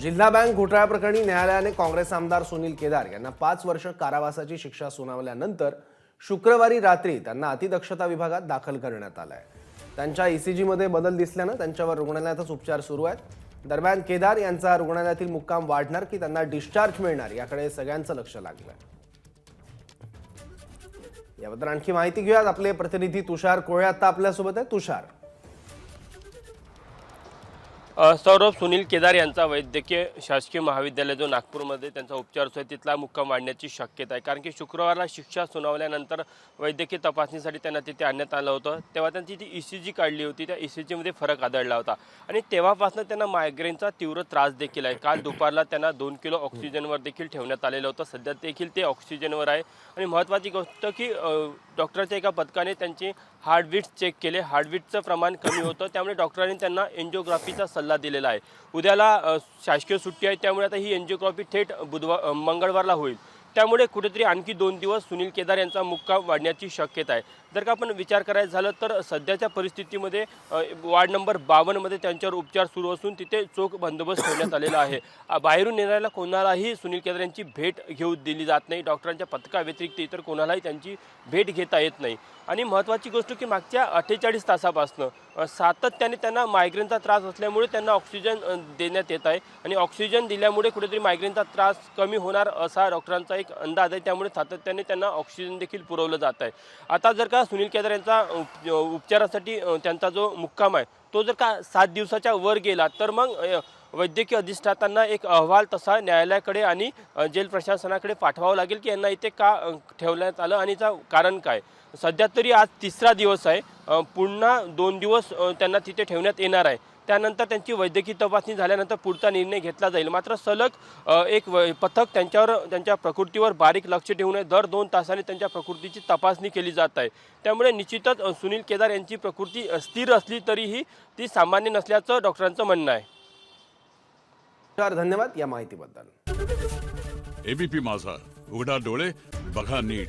जिल्हा बँक घोटाळ्याप्रकरणी न्यायालयाने काँग्रेस आमदार सुनील केदार यांना पाच वर्ष कारावासाची शिक्षा सुनावल्यानंतर शुक्रवारी रात्री त्यांना अतिदक्षता विभागात दाखल करण्यात आलंय. त्यांच्या ईसीजीमध्ये बदल दिसल्यानं त्यांच्यावर रुग्णालयातच उपचार सुरू आहेत. दरम्यान केदार यांचा रुग्णालयातील मुक्काम वाढणार की त्यांना डिस्चार्ज मिळणार याकडे सगळ्यांचं लक्ष लागलंय. याबद्दल आणखी माहिती घेऊयात. आपले प्रतिनिधी तुषार कोळे आता आपल्यासोबत आहे तुषार. सौरभ सुनील केदार यांचा वैद्यकीय शासकीय महाविद्यालय जो नागपूरमध्ये त्यांचा उपचार सुरू आहे तिथला मुक्काम वाढण्याची शक्यता आहे. कारण की शुक्रवारला शिक्षा सुनावल्यानंतर वैद्यकीय तपासणीसाठी त्यांना तिथे आणण्यात आलं होतं. तेव्हा त्यांची ती ई सी जी काढली होती त्या ई सी जीमध्ये फरक आढळला होता. आणि तेव्हापासून त्यांना मायग्रेनचा तीव्र त्रास देखील आहे. काल दुपारला त्यांना दोन किलो ऑक्सिजनवर देखील ठेवण्यात आलेलं होतं. सध्या देखील ते ऑक्सिजनवर आहे. आणि महत्त्वाची गोष्ट की डॉक्टरच्या एका पथकाने त्यांचे हार्टबीट चेक केले. हार्टबीटचं प्रमाण कमी होतं. त्यामुळे डॉक्टरांनी त्यांना एन्जिओग्राफीचा सल्ला दिलेला आहे. उद्याला शासकीय सुट्टी आहे त्यामुळे आता ही एन्जिओग्राफी थेट बुधवार मंगळवारला होईल. त्यामुळे कुठेतरी आणखी दोन दिवस सुनील केदार यांचा मुक्काम वाढण्याची शक्यता आहे. जर का आपण विचार करायचा झालं तर सध्याच्या परिस्थितीमध्ये वार्ड नंबर बावन्नमध्ये त्यांच्यावर उपचार सुरू असून तिथे चोख बंदोबस्त ठेवण्यात आलेला आहे. बाहेरून येणाऱ्याला कोणालाही सुनील केदार यांची भेट घेऊ दिली जात नाही. डॉक्टरांच्या पथकाव्यतिरिक्त इतर कोणालाही त्यांची भेट घेता येत नाही. आणि महत्त्वाची गोष्ट की मागच्या अठ्ठेचाळीस तासापासनं सातत्याने त्यांना मायग्रेनचा त्रास असल्यामुळे त्यांना ऑक्सिजन देण्यात येत आहे. आणि ऑक्सिजन दिल्यामुळे कुठेतरी मायग्रेनचा त्रास कमी होणार असा डॉक्टरांचा एक अंदाज आहे. त्यामुळे सातत्याने त्यांना ऑक्सिजन देखील पुरवलं जात आहे. आता जर का सुनील केदार यांचा उपचारासाठी त्यांचा जो मुक्काम आहे तो जर का सात दिवसाच्या वर गेला तर मग वैद्यकीय अधिष्ठातांना एक अहवाल तसा न्यायालयाकडे आणि जेल प्रशासनाकडे पाठवावं लागेल की यांना इथे का ठेवण्यात आलं आणि याचं कारण काय? सध्या तरी आज तिसरा दिवस आहे पुन्हा दोन दिवस त्यांना तिथे ठेवण्यात येणार आहे. त्यानंतर त्यांची वैद्यकीय तपासणी झाल्यानंतर पुढचा निर्णय घेतला जाईल. मात्र सलग एक व- पथक त्यांच्यावर त्यांच्या प्रकृतीवर बारीक लक्ष ठेवून दर दोन तासाने त्यांच्या प्रकृतीची तपासणी केली जात आहे. त्यामुळे निश्चितच सुनील केदार यांची प्रकृती स्थिर असली तरीही ती सामान्य नसल्याचं डॉक्टरांचं म्हणणं आहे. धन्यवाद या माहितीबद्दल. एबीपी माझा. उघडा डोळे बघा नीट.